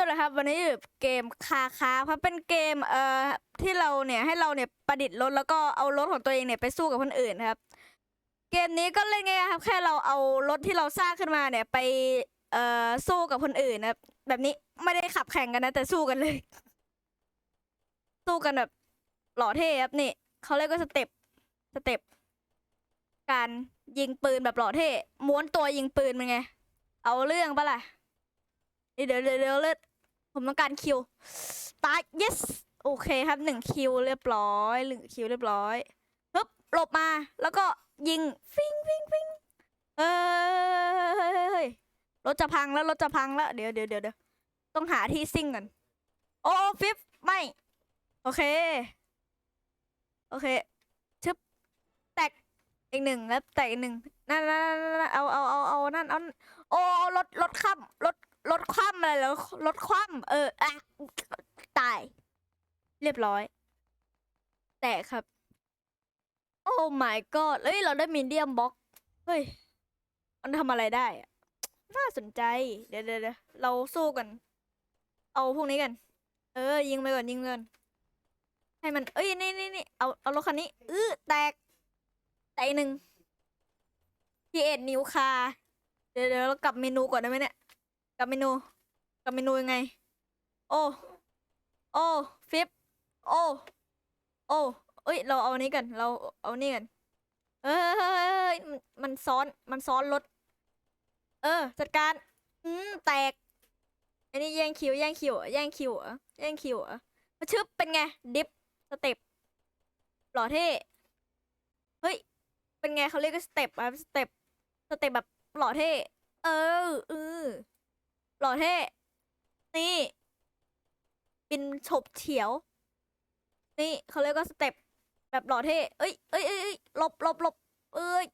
สวัสดีครับวันนี้อยู่เกมคาคาครับเป็นเกมเอ่อที่เราเนี่ยให้เราเนี่ยประดิษฐ์รถแล้วก็เอารถของตัวเองเนี่ยไปสู้กับคนอื่นครับ เกมนี้ก็เล่นง่ายครับ แค่เราเอารถที่เราสร้างขึ้นมาเนี่ยไปเอ่อสู้กับคนอื่นนะครับแบบนี้ไม่ได้ขับแข่งกันนะ แต่สู้กันเลย สู้กันแบบหล่อเท่ครับนี่เขาเรียกว่าสเต็ปสเต็ปการยิงปืนแบบหล่อเท่ม้วนตัวยิงปืนเป็นไง เอาเรื่องปะล่ะเดี๋ยวเดี๋ยวเดี๋ยวเลือด ผมต้องการคิว ตาย yes โอเคครับหนึ่งคิวเรียบร้อยหนึ่งคิวเรียบร้อยฮึบหลบมา แล้วก็ยิง ฟิงฟิงฟิงเฮ้ยรถจะพังแล้วรถจะพังแล้ว เดี๋ยวเดี๋ยวเดี๋ยวเดี๋ยวต้องหาที่ซิ่งก่อน โอ้ฟิฟไม่ โอเค โอเคชึบแตกอีกหนึ่งแล้วแตกอีกหนึ่งนั่นนั่นนั่นเอาเอาเอาเอานั่นเอาโอ้รถรถข้ามรถ รถคว่ำอะไรแล้วรถคว่ำเอออะตาย เรียบร้อย แตกครับ โอ้ my god เอ้ย เราได้มีเดียมบ็อกเฮ้ย มันทำอะไรได้อะน่าสนใจ เดี๋ยวเดี๋ยวเราสู้กัน เอาพวกนี้กัน เออ ยิงไปก่อนยิงก่อนให้มัน เอ้ย นี่นี่นี่เอา เอารถคันนี้ อื้อ แตก แตกอีกหนึ่งพีเอ็ดนิวคา เดี๋ยวเดี๋ยวเรากลับเมนูก่อนได้ไหมเนี่ย กับเมนูกับเมนูยังไง โอ้โอ้ฟิปโอ้โอ้เอ้ย เราเอาอันนี้กัน เราเอานี่กัน เอ้ยมันมันซ้อน มันซ้อนรถ เออ จัดการ อืม แตก อันนี้แย่งคิว แย่งคิวแย่งคิวเหรอแย่งคิวเหรอมาชึบเป็นไง ดิฟ สเต็ป หล่อเท่ เฮ้ย เป็นไงเขาเรียกว่าสเต็ปอะสเต็ป สเต็ปแบบหล่อเท่ เออเออ หล่อเท่นี่ บินฉบเฉียว นี่เขาเรียกว่าสเต็ปแบบหล่อเท่เอ้ยเอ้ยเอ้ยหลบหลบหลบเอ้ย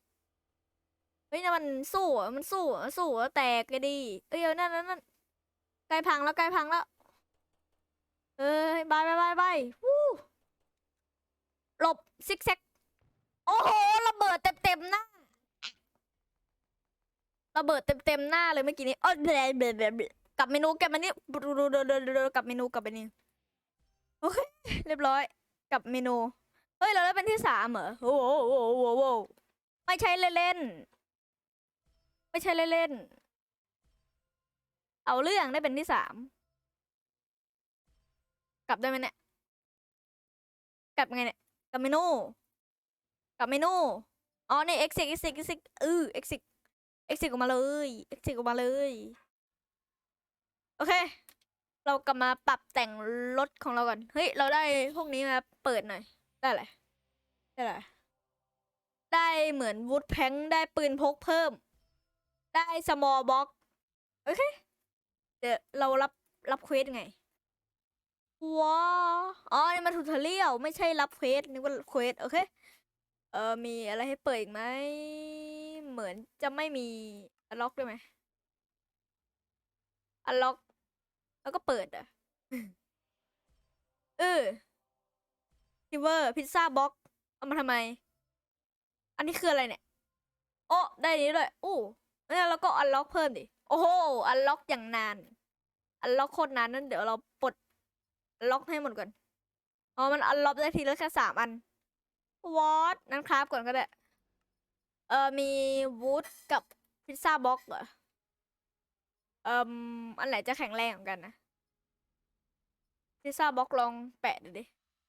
เฮ้ยนั่มันสู้อะมันสู้อะสู้อะแตกเลดิเอ้ยเอนั่นนั่นนั่นใกล้พังแล้วใกล้พังแล้ว เอ้ยบายบายบายบายวู้หลบซิกแซกโอ้โหระเบิดเต็มเต็มหน้า ระเบิดเต็มๆหน้าเลยเมื่อกี้นี้อ๋อเบลเบลเบลเบกลับเมนูกับมานี่ดูดูดูดูดูดูกลับเมนูกลับเมนูโอเคเรียบร้อยกลับเมนู เฮ้ย เราได้เป็นที่สามเหรอโอ้โหโอ้โหโอ้โหโอ้โหไม่ใช่เล่นๆไม่ใช่เล่นๆเอาเรื่องได้เป็นที่สามกลับได้ไหมเนี่ยกลับไงเนี่ยกลับเมนูกลับเมนูอ๋อนี่ exit exit exit เออ exit exit ออกมาเลย exit ออกมาเลย โอเค เรากลับมาปรับแต่งรถของเราก่อน เฮ้ย เราได้พวกนี้มาเปิดหน่อย ได้อะไรได้อะไรได้เหมือนวูดแพงได้ปืนพกเพิ่ม ได้ small box โอเค เดี๋ยวเรารับรับเควสไง ว้าวอ๋อนี่มันทูทอเรียลไม่ใช่รับเควสนึกว่าเควสโอเค เออมีอะไรให้เปิดอีกไหม เหมือนจะไม่มีอันล็อกด้วยไหมอันล็อก แล้วก็เปิดอะเออทิเวอร์พิซซ่าบ็อกเอามาทำไม อันนี้คืออะไรเนี่ย โอ้ได้นี้ด้วยอู้แล้วก็อันล็อกเพิ่มดิ โอ้โห อันล็อกอย่างนาน อันล็อกโคตรนานนั้นเดี๋ยวเราปลดล็อกให้หมดก่อน อ๋อ มันอันล็อกได้ทีละแค่สามอันวอตนั้นคราฟก่อนก็ได้ ออมีวูดกับพิซซ่าบ็อกเหรอเอ่มอันไหนจะแข็งแรงเหมือนกันนะพิซซ่าบ็อกลองแปะดูดิ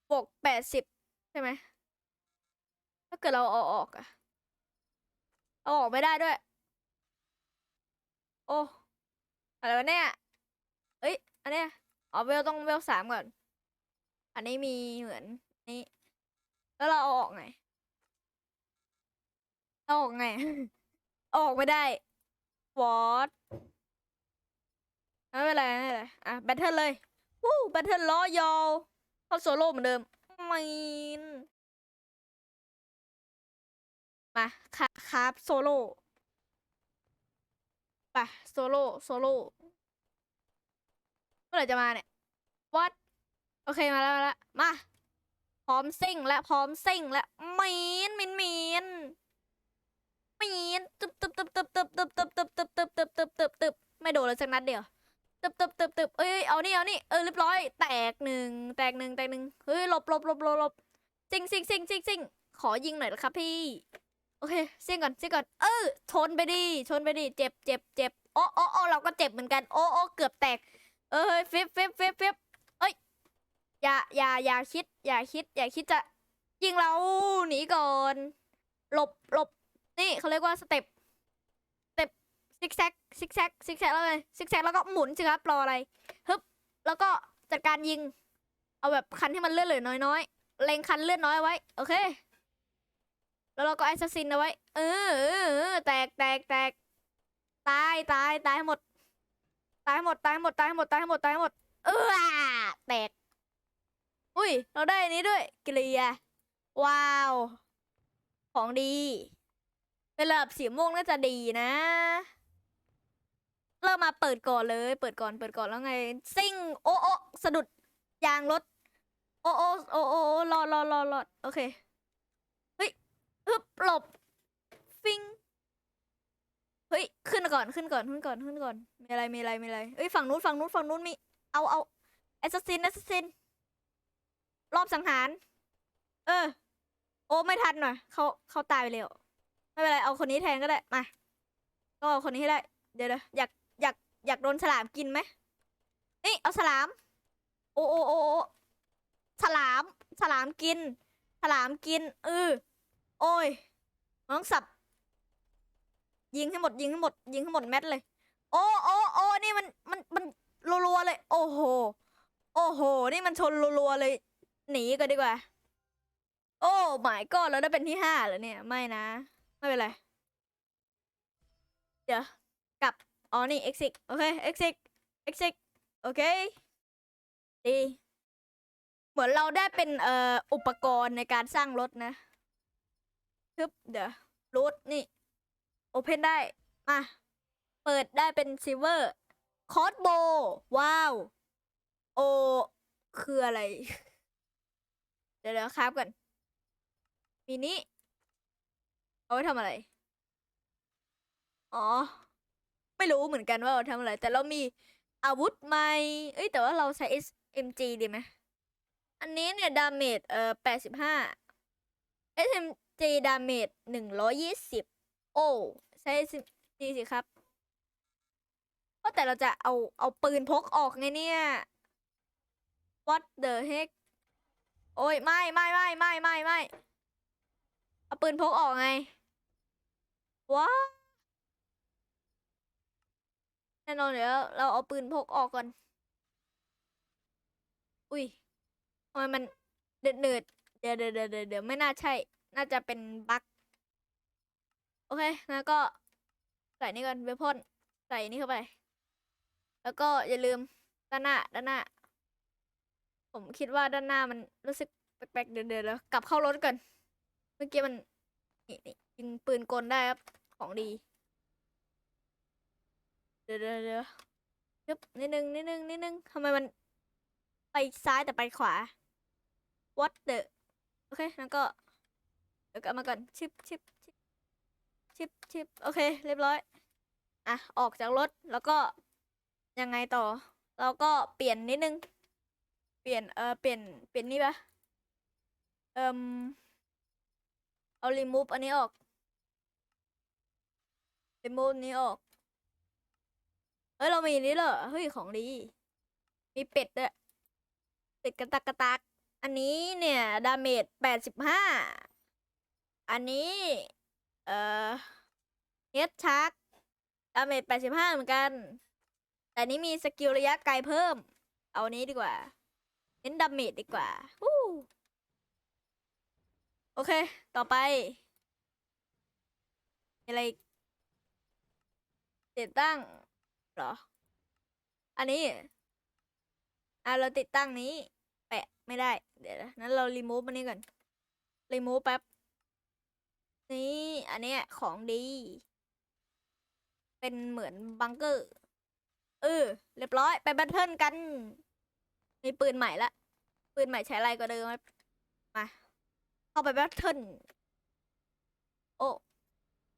บวกแปดสิบใช่ไหมถ้าเกิดเราเอาออกอะเอาออกไม่ได้ด้วย โอ้อะไรวะเนี่ยเอ้ยอันเนี้ยอ๋อเวลต้องเวลสามก่อน อันนี้มีเหมือนนี้ แล้วเราเอาออกไง ออกไง ออกไม่ได้วอตไม่เป็นไรไม่เป็นไรอะแบทเทิลเลยวู้แบทเทิลล้อยาวเข้าโซโล่เหมือนเดิมไม่นมาคาคาบโซโล่ไปโซโล่โซโล่เมื่อไหร่จะมาเนี่ยวัดโอเคมาแล้วมาแล้วมาพร้อมซิ่งและพร้อมซิ่งและมีนมินมิน มีนตึบตึบตึบตึบตึบตึบตึบตึบตึบตึบตึบตึบตึบตึบไม่โดนเลยสักนัดเดียวตึบตึบตึบตึบเอ้ยเอานี่เอานี่เออเรียบร้อย แตกหนึ่งแตกหนึ่งแตกหนึ่งเฮ้ยหลบหลบหลบหลบหลบซิงซิงซิงซิงซิงขอยิงหน่อยนะครับพี่ โอเคซิงก่อนซิงก่อน เออชนไปดิชนไปดิเจ็บเจ็บเจ็บโอ้โอ้โอ้เราก็เจ็บเหมือนกันโอ้โอ้เกือบแตก เออเฮ้ยฟิบฟิบฟิบฟิบเอ้ยอย่าอย่าอย่าคิด อย่าคิด อย่าคิดจะยิงเราหนีก่อนหลบหลบ นี่เขาเรียกว่าสเต็ปสเต็ปซิกแซกซิกแซกซิกแซกแล้วไงซิกแซกแล้วก็หมุนสิครับรออะไรฮึบแล้วก็จัดการยิง เอาแบบคันที่มันเลื่อนเหลือน้อยๆเล็งคันเลื่อนน้อยไว้ โอเค แล้วเราก็ไอซัสซินเอาไว้เออเออแตกแตกแตกตายตายตายหมด ตายหมดตายหมดตายหมดตายหมดตายหมด เออแตก อุ้ย เราได้อันนี้ด้วยเกลียว้าว ของดี ระดับสีม่วงน่าจะดีนะ เริ่มมาเปิดก่อนเลย เปิดก่อนเปิดก่อนแล้วไง ซิ่งโอ้โอสะดุดยางรถ โอ้โอโอ้โอรอรอรอรอโอเค เฮ้ยฮึบหลบ ฟิงเฮ้ย ขึ้นก่อนขึ้นก่อนขึ้นก่อนขึ้นก่อน มีอะไรมีอะไรมีอะไรเอ้ยฝั่งนู้นฝั่งนู้นฝั่งนู้นมี เอาเอาแอสซัสซินแอสซัสซินรอบสังหาร เออ โอ้ไม่ทันหน่อยเขาเขาตายไปแล้ว ไม่เป็นไรเอาคนนี้แทนก็ได้มาก็เอาคนนี้ให้ได้ เดี๋ยวดอยากอยากอยากโดนฉลามกินไหมนี่เอาฉลาม โอ้โอ้โอ้ฉลามฉลามกินฉลามกินเออโอ้ยน้องสับ ยิงให้หมดยิงให้หมด ยิงให้หมดแมทเลย โอ้โอ้โอ้นี่มันมันมันรัวๆเลย โอ้โห โอ้โห นี่มันชนรัวๆเลย หนีกันดีกว่า โอ้หมายก็แล้วได้เป็นที่ห้าเหรอเนี่ย ไม่นะ ไม่เป็นไร เดี๋ยวกลับ อ๋อ นี่ exit โอเค exit exit โอเค ดี เหมือนเราได้เป็นเอ่ออุปกรณ์ในการสร้างรถนะทึบเดี๋ยวรูทนี่ โอเพนได้ มา เปิดได้เป็นซิเวอร์ คอร์สโบ ว้าว โอ คืออะไร เดี๋ยวเดี๋ยวครับกันมีนี้ เอาไว้ทำอะไร อ๋อ ไม่รู้เหมือนกันว่าเราทำอะไร แต่เรามีอาวุธใหม่เอ้ยแต่ว่าเราใช้ SMG ดีไหมอันนี้เนี่ยดาเมจเอ่อแปดสิบห้า SMG ดาเมจหนึ่งร้อยยี่สิบโอ้ใช้ SMG สิครับเพราะแต่เราจะเอาเอาปืนพกออกไงเนี่ย What the heck โอ้ยไม่ไม่ไม่ไม่ไม่ไม่เอาปืนพกออกไง ว้าแน่นอนเดี๋ยวเราเอาปืนพกออกก่อน อุ้ยทำไมมันเดือดเดือดเดี๋ยวเดี๋ยวเดี๋ยวเดี๋ยวเดี๋ยวไม่น่าใช่ น่าจะเป็นบั๊กโอเคแล้วก็ใส่นี่ก่อนเวพอนใส่นี่เข้าไป แล้วก็อย่าลืมด้านหน้าด้านหน้า ผมคิดว่าด้านหน้ามันรู้สึกแปลกๆเดี๋ยวเดี๋ยวเดี๋ยวกลับเข้ารถก่อน เมื่อกี้มันนี่นี่ ยิงปืนกลได้ครับ ของดี เดี๋ยวเดี๋ยวเดี๋ยวยึบนิดนึงนิดนึงนิดนึงทำไมมัน ไปซ้ายแต่ไปขวา what the โอเคแล้วก็ เดี๋ยวกลับมาก่อน ชิปชิปชิปชิปชิปโอเค เรียบร้อย อะ ออกจากรถแล้วก็ยังไงต่อ เราก็เปลี่ยนนิดนึง เปลี่ยนเออเปลี่ยนเปลี่ยนนี่ปะเอ่มเอา remove อันนี้ออก remove นี้ออก เอ้ยเรามีนี่เหรอเฮ้ยของดี มีเป็ดด้วยเป็ดกระตักกระตัก อันนี้เนี่ย ดาเมจแปดสิบห้าอันนี้ เอ่อเฮดชักดาเมจแปดสิบห้าเหมือนกัน แต่นี้มีสกิลระยะไกลเพิ่ม เอานี้ดีกว่าเน้นดาเมจดีกว่าวู้โอเค ต่อไปมีอะไร ติดตั้งเหรอ อันนี้ อะเราติดตั้งนี้ แปะไม่ได้ เดี๋ยวนั้นเรารีมูฟมันนี้ก่อนรีมูฟแป๊บ นี่ อันนี้ของดี เป็นเหมือนบังเกอร์ เออ เรียบร้อย ไปแบทเทิลกัน มีปืนใหม่ละ ปืนใหม่ใช้อะไรก็เดิมมา เข้าไปแบทเทิล โอ้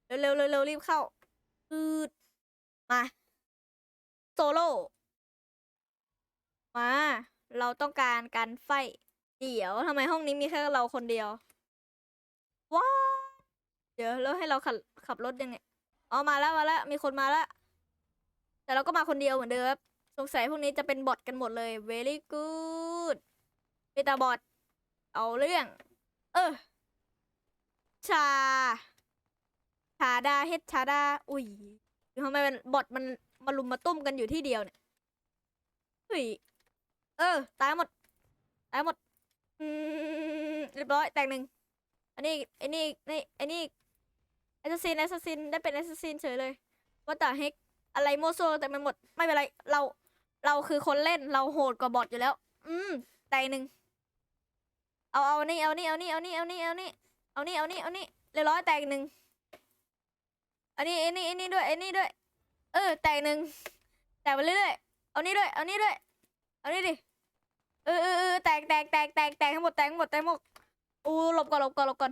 เร็วเร็วเร็วเร็วรีบเข้าอืด มาโซโล่มา เราต้องการการไฟ เดี๋ยวทำไมห้องนี้มีแค่เราคนเดียว ว้าเดี๋ยวแล้วให้เราขับขับรถยังไงเอ๋อมาแล้วมาแล้วมีคนมาแล้ว แต่เราก็มาคนเดียวเหมือนเดิมสงสัยพวกนี้จะเป็นบอทกันหมดเลย very good เป็นตาบอทเอาเรื่อง เออ ชา ชาดาเฮ็ดชาดา อุ้ย ทำไมมันบอทมันมาลุมมาตุ้มกันอยู่ที่เดียวเนี่ยเฮ้ยเออ ตายหมด ตายหมด อืมเรียบร้อยแตกหนึ่งอันนี้อ้นี่นี่อ้นี่แอสซินแอสซินได้เป็นแอสซัสซินเฉยเลยว่าแต่เฮกอะไรโมโซแต่มันหมดไม่เป็นไร เราเราคือคนเล่นเราโหดกว่าบอทอยู่แล้ว อืมแตกหนึ่งเอาเอานี่เอานี่เอานี่เอานี่เอานี่เอานี่เอานี่เอานี่เอานี่เรียบร้อยแตกหนึ่ง อันนี้ไอ้นี่ไอ้นี่ด้วยไอ้นี่ด้วย เออ แตกหนึ่งแตกไปเรื่อยๆเอานี่ด้วย เอานี่ด้วย เอานี่ดิ เออเออเออแตกแตกแตกแตกแตกทั้งหมดแตกทั้งหมดแตกหมดอู้หลบก่อนหลบก่อนหลบก่อน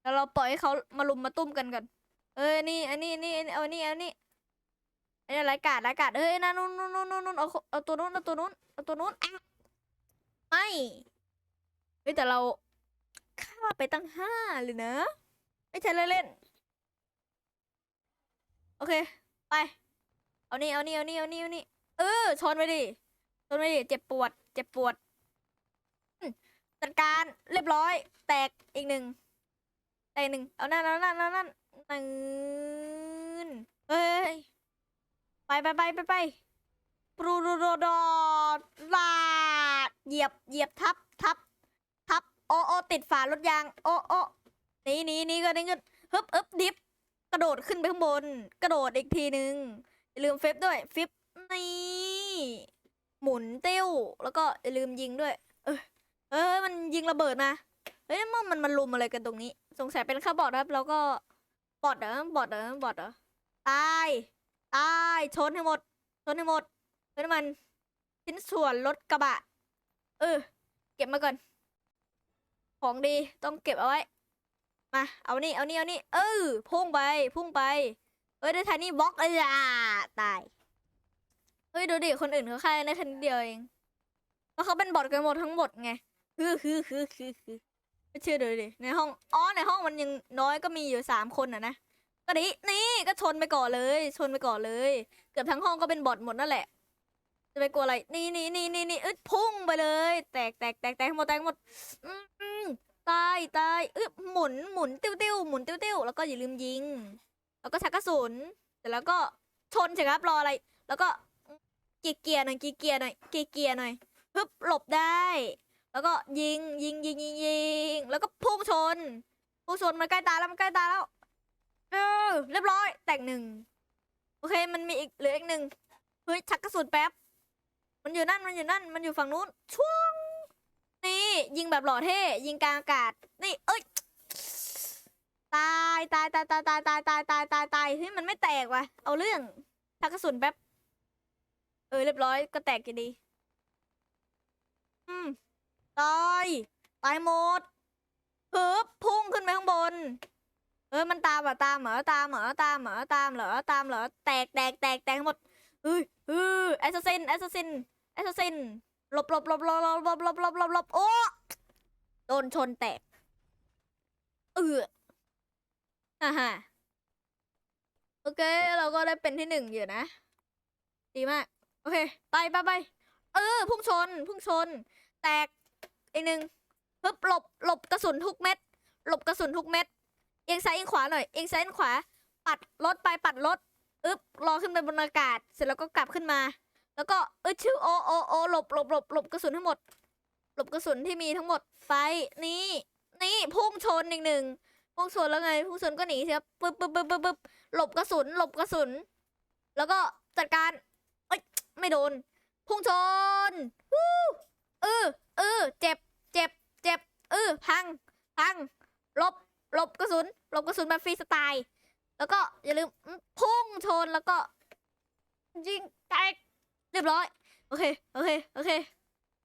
แล้วเราปล่อยให้เขามาลุมมาตุ้มกันก่อนเออนี่ อันนี้นี่เอานี่เอานี่อันนี้รการรายการเอ้ยนั่นนู่นนู่นนู่นนู่นนู่นเอาเอาตัวนู้นเอาตัวนู้นเอาตัวนู้นอะไม่เฮ้ยแต่เราฆ่าไปตั้งห้าเลยนะ ไม่ใช่เล่นๆ โอเค ไป เอานี่เอานี่เอานี่เอานี่เอานี่เออชนไปดิชนไปดิเจ็บปวด เจ็บปวดจัดการเรียบร้อย แตกอีกหนึ่งแตกหนึ่งเอานั่นเอานั่นเอานั่นหนึ่งเฮ้ยไปไปไปไปไปปรูรูโรดอดลาดเหยียบเหยียบทับทับทับโอโอติดฝารถยางโอโอหนีหนีหนีก็นี่ก็ฮึบฮึบดิฟ กระโดดขึ้นไปข้างบน กระโดดอีกทีหนึ่งอย่าลืมเฟบด้วยฟิปนี่หมุนเติ้ยวแล้วก็อย่าลืมยิงด้วย เออเออมันยิงระเบิดมาเฮ้ยมันมันมันลุมอะไรกันตรงนี้ สงสัยเป็นข้าบอดครับ แล้วก็บอดเหรอบอดเหรอบอดเหรอตายตายชนให้หมดชนให้หมดเฮ้ยน้ำมันชิ้นส่วนรถกระบะ เออ เก็บมาก่อน ของดีต้องเก็บเอาไว้ มา เอานี่ เอานี่ เอานี่ เออ พุ่งไป พุ่งไป เอ้ยได้ทันนี่บล็อกเลยอะตาย เฮ้ย ดูดิ คนอื่นเขาแค่ได้ทันนิดเดียวเองเพราะเขาเป็นบอทกันหมดทั้งหมดไง คือคือคือคือคือไม่เชื่อดูดิ ในห้อง อ๋อ ในห้องมันยังน้อยก็มีอยู่สามคนอะนะ ก็ดินี่ก็ชนไปก่อนเลย ชนไปก่อนเลย เกือบทั้งห้องก็เป็นบอทหมดนั่นแหละ จะไปกลัวอะไร นี่นี่นี่นี่นี่อึดพุ่งไปเลย แตกแตกแตกแตกหมดแตกหมด อืม ตายตายเอึบหมุนหมุนติ้วติ้วหมุนติ้วติ้วแล้วก็อย่าลืมยิง แล้วก็ชักกระสุนเสร็จแล้วก็ชนสิครับรออะไร แล้วก็เกียร์เกียร์หน่อยเกียร์เกียร์หน่อยเกียร์เกียร์หน่อยฮึบหลบได้ แล้วก็ยิงยิงยิงยิงยิงแล้วก็พุ่งชนพุ่งชนมันใกล้ตายแล้วมันใกล้ตายแล้วเออเรียบร้อย แตกหนึ่งโอเคมันมีอีกเหลืออีกหนึ่งเฮ้ยชักกระสุนแป๊บ มันอยู่นั่นมันอยู่นั่นมันอยู่ฝั่งนู้นช่วง นี่ยิงแบบหล่อเท่ยิงกลางอากาศนี่เอ้ยตายตายตายตายตายตายตายตายตายตายเฮ้ยมันไม่แตกว่ะเอาเรื่องทักกระสุนแป๊บเออเรียบร้อยก็แตกอยู่ดี อืมตายตายหมดฮึบพุ่งขึ้นไปข้างบน เออมันตามเหรอตามเหรอตามเหรอตามเหรอตามเหรอตามเหรอแตกแตกแตกแตกหมดเฮ้ยเฮ้ยแอสซัสซินแอสซัสซินแอสซัสซินหลบหลบหลบหลบหลบหลบหลบหลบหลบโอ้ โดนชนแตก เอออ่าฮะโอเค เราก็ได้เป็นที่หนึ่งอยู่นะ ดีมาก โอเค ไปไปไปเออ พุ่งชน พุ่งชน แตกอีกหนึ่งปึ๊บหลบหลบกระสุนทุกเม็ด หลบกระสุนทุกเม็ด เอียงซ้ายเอียงขวาหน่อย เอียงซ้ายเอียงขวา ปัดรถไปปัดรถอึ๊บรอขึ้นไปบนอากาศ เสร็จแล้วก็กลับขึ้นมา แล้วก็เออชื่อโอโอโอหลบหลบหลบหลบกระสุนทั้งหมด หลบกระสุนที่มีทั้งหมดไปนี่นี่พุ่งชนอีกหนึ่งพุ่งชนแล้วไงพุ่งชนก็หนีสิครับปึ๊บปึ๊บปึ๊บปึ๊บปึ๊บหลบกระสุน หลบกระสุน แล้วก็จัดการเอ้ยไม่โดน พุ่งชนวู้เออเออเจ็บเจ็บเจ็บเออพังพังหลบหลบกระสุนหลบกระสุนแบบฟรีสไตล์แล้วก็อย่าลืมอืมพุ่งชนแล้วก็ยิงแตกเรียบร้อย โอเค โอเค โอเค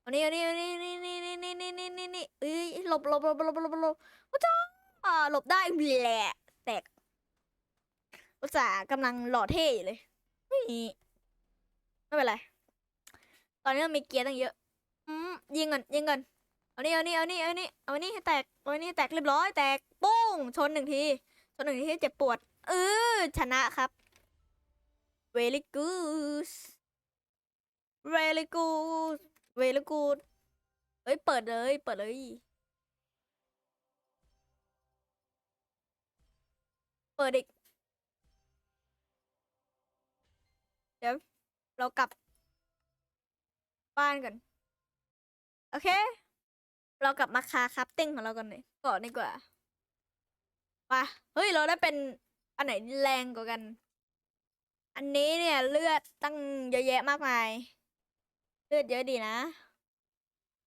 อันนี้อันนี้อันนี้นี่นี่นี่นี่นี่นี่นี่นี่เอ้ยหลบหลบหลบหลบหลบหลบว้าจ้าอ่าหลบได้แหละแตกอุตส่าห์กำลังหล่อเท่อยู่เลยนี่ไม่เป็นไรตอนนี้เรามีเกียร์ตั้งเยอะอืมยิงก่อนยิงก่อนเอานี่เอานี่เอานี่เอานี่เอานี่ให้แตกเอานี่ให้แตกเรียบร้อยแตกปุ้งชนหนึ่งทีชนหนึ่งทีให้เจ็บปวดเออชนะครับ very good very good very good เวลกูเอ้ย เปิดเลย เปิดเลย เปิดอีก เดี๋ยว เรากลับ บ้านกัน โอเค เรากลับมาคาครับเต้งของเรากันเลยก่อนดีกว่าไปเฮ้ย เราได้เป็น อันไหนแรงกว่ากัน อันนี้เนี่ยเลือดตั้งเยอะแยะมากมาย ลือดเยอะดีนะ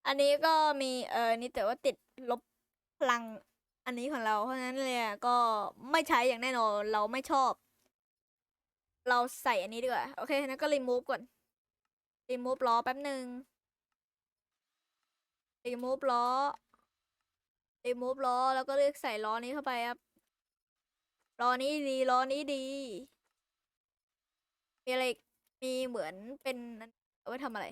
อันนี้ก็มีเออนี่แต่ว่าติดลบพลังอันนี้ของเรา เพราะฉะนั้นเลยก็ไม่ใช้อย่างแน่นอนเราไม่ชอบ เราใส่อันนี้ดีกว่า โอเคนั้นก็รีมูฟก่อนรีมูฟล้อแป๊บหนึ่งรีมูฟล้อรีมูฟล้อแล้วก็เลือกใส่ล้อนี้เข้าไปครับล้อนี้ดีล้อนี้ดี มีอะไรมีเหมือนเป็นเอาไว้ทำอะไร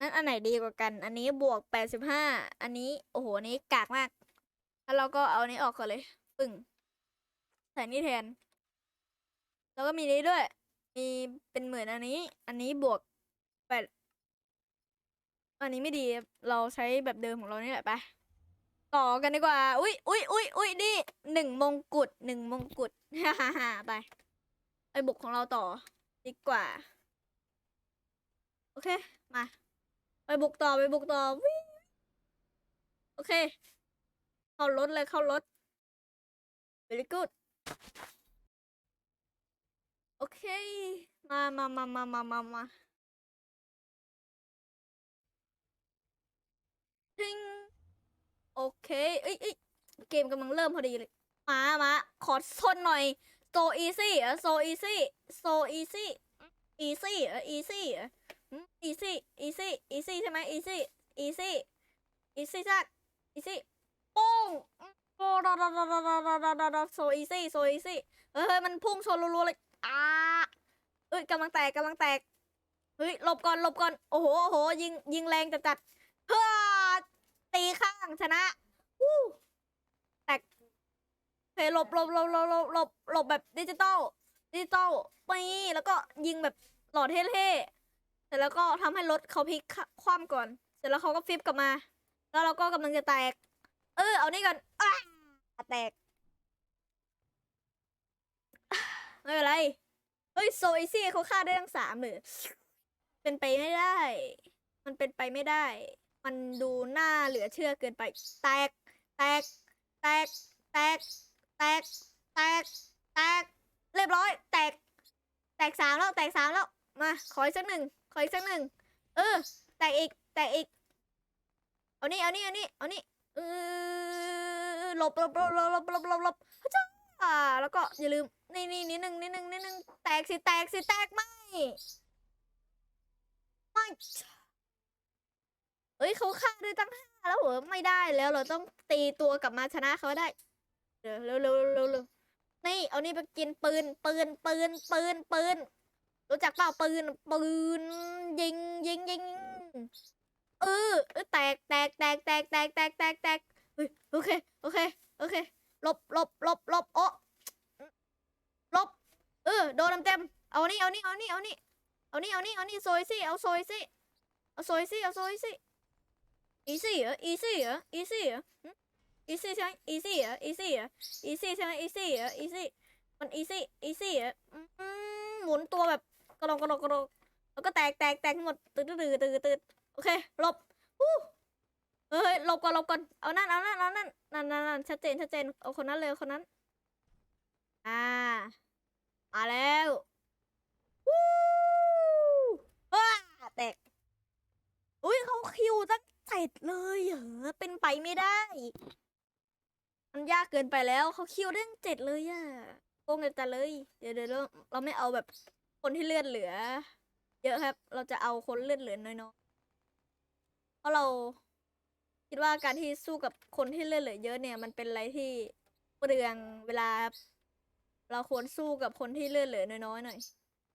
นั้นอันไหนดีกว่ากัน อันนี้บวกแปดสิบห้าอันนี้โอ้โหนี้กากมาก แล้วเราก็เอานี้ออกก่อนเลย ปึ้งใส่นี่แทน แล้วก็มีนี้ด้วย มีเป็นเหมือนอันนี้ อันนี้บวกแปดอันนี้ไม่ดีเราใช้แบบเดิมของเรานี่แหละไปต่อกันดีกว่า อุ้ยอุ้ยอุ้ยอุ้ยนี่หนึ่งมงกุฎหนึ่งมงกุฎฮ่าฮ่าฮ่าไปไปบุกของเราต่อ ดีกว่า โอเค มา ไปบุกต่อไปบุกต่อวิโอเค เข้ารถเลยเข้ารถ very good โอเค มามามามามามามาทิงโอเคเอ้ยเอ้ยเกมกำลังเริ่มพอดีเลย มามาขอทนหน่อย so easy อะ so easy so easy easy อะ easy อะอืม easy easy easy ใช่ไหม easy easy easy จัด easy โป้งโป้ดอดอดอดอดอดอดอดอดอ so easy so easy เฮ้ยเฮ้ยมันพุ่งชนรัวๆเลยอ่าเอ้ยกำลังแตกกำลังแตกเฮ้ยหลบก่อนหลบก่อนโอ้โหโอ้โหยิงยิงแรงจัดจัดเฮ้อตีข้างชนะวู้แตกเฮ้ยหลบหลบหลบหลบหลบหลบหลบแบบดิจิตอลดิจิตอลไปแล้วก็ยิงแบบหล่อเท่ๆ ร็จแล้วก็ทำให้รถเขาพลิกคว่ำก่อน เสร็จแล้วเขาก็ฟิปกลับมา แล้วเราก็กำลังจะแตก เออ เอานี่ก่อนอ้าแตก ไม่เป็นไร เฮ้ยโซอีซี่เขาฆ่าได้ทั้งสามเลยเป็นไปไม่ได้ มันเป็นไปไม่ได้ มันดูน่าเหลือเชื่อเกินไป แตก แตก แตก แตก แตก แตก แตก เรียบร้อย แตก แตกสามแล้ว แตกสามแล้ว มา ขออีกสักหนึ่ง ออีกสักหนึ่ง เออ แตกอีก แตกอีก เอานี่ เอานี่ เอานี่ เอานี่เออหลบหลบหลบหลบหลบหลบหลบหลบพระเจ้าอ่า แล้วก็อย่าลืม นี่นี่นิดนึงนิดนึงนิดนึง แตกสิ แตกสิ แตกไม่ ไม่ เอ้ยเขาฆ่าด้วยตั้งห้าแล้วเหรอ ไม่ได้แล้ว เราต้องตีตัวกลับมาชนะเขาได้เดี๋ยวเร็วเร็วเร็วเร็วนี่ เอานี่ไปกินปืน ปืน ปืน ปืน ปืน รู้จักเปล่าปืน ปืน ยิงยิงยิงเออแตกแตกแตกแตกแตกแตกแตกแตกโอเคโอเคโอเคหลบหลบหลบหลบโอะหลบเออโดนเต็มเอานี่เอานี่เอานี่เอานี่เอานี่เอานี่เอานี่โซยซี่เอาโซยซี่เอาโซยซี่เอาโซยซี่ easy เหรอ easy เหรอ easy เหรอหึ easy ใช่ไหม easy เหรอ easy เหรอ easy ใช่ไหม easy เหรอ easy มัน easy easy เหรอหมุนตัวแบบ กระโดดกระโดดกระโดดแล้วก็แตกแตกแตกหมดตืดตืดตืดตืดตืดโอเคหลบฮู้เฮ้ยหลบก่อนหลบก่อนเอานั่นเอานั่นเอานั่นนั่นนั่นชัดเจนชัดเจนเอาคนนั้นเลยคนนั้น อ่ามาแล้ววู้ว้าแตกอุ้ยเขาคิวตั้งเจ็ดเลยเหรอเป็นไปไม่ได้มันยากเกินไปแล้วเขาคิวตั้งเจ็ดเลยอะโกงกันจัดเลย เดี๋ยวเดี๋ยวเราเราไม่เอาแบบ คนที่เลือดเหลือ เยอะครับ เราจะเอาคนเลือดเหลือน้อยๆ เพราะเราคิดว่าการที่สู้กับคนที่เลือดเหลือเยอะเนี่ย มันเป็นอะไรที่เปลืองเวลา เราควรสู้กับคนที่เลือดเหลือน้อยๆหน่อย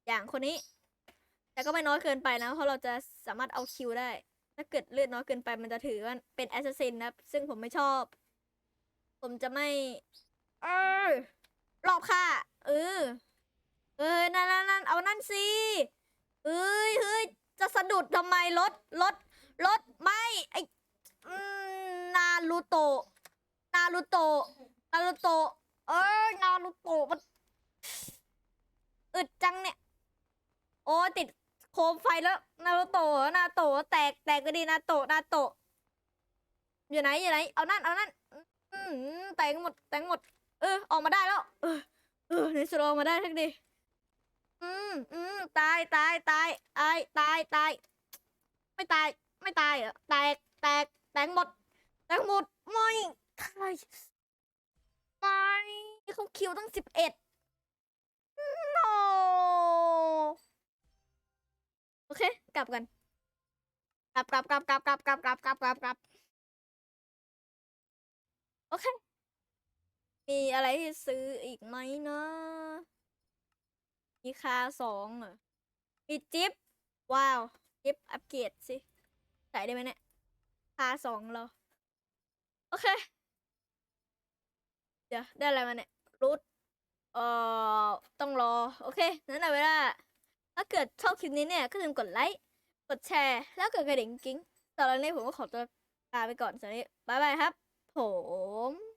อย่างคนนี้ แต่ก็ไม่น้อยเกินไปนะ เพราะเราจะสามารถเอาคิวได้ ถ้าเกิดเลือดน้อยเกินไปมันจะถือว่าเป็นแอสซัสซินนะซึ่งผมไม่ชอบ ผมจะไม่ เออรอบค่ะ เออ เออนั่นนั่นนั่นเอานั่นสิเอ้ยเฮ้ยจะสะดุดทำไมรถรถรถไม่ไอนารูโตะนารูโตะนารูโตะเอ้ยนารูโตะมันอึดจังเนี่ย โอ้ติดโคมไฟแล้วนารูโตะนาโตะแตกแตกก็ดีนาโตะนาโตะอยู่ไหนอยู่ไหนเอานั่นเอานั่นอืมแตกหมดแตกหมด เออออกมาได้แล้ว เออเออในสุดออกมาได้ทั้งดี อืมอืมตายตายตายตายตายตาย ไม่ตาย ไม่ตายเหรอแตกแตกแตกหมด แตกหมดไม่ใครไม่เขาคิวตั้งสิบเอ็ด no โอเค กลับกันกลับกลับกลับกลับกลับกลับกลับกลับกลับกลับโอเค มีอะไรให้ซื้ออีกไหมนะ มีคาสองเหรอมีจิ๊บว้าวจิ๊บอัปเกรดสิใส่ได้ไหมเนี่ยคาสองเหรอโอเค เดี๋ยวได้อะไรมาเนี่ยรูทเอ่อต้องรอ โอเคนั่นแหละเวลาถ้าเกิดชอบคลิปนี้เนี่ย ก็อย่าลืมกดไลค์ กดแชร์ แล้วกดกระดิ่งกิ๊งสำหรับวันนี้ผมก็ขอตัวลาไปก่อนสวัสดีบ๊ายบายครับ ผม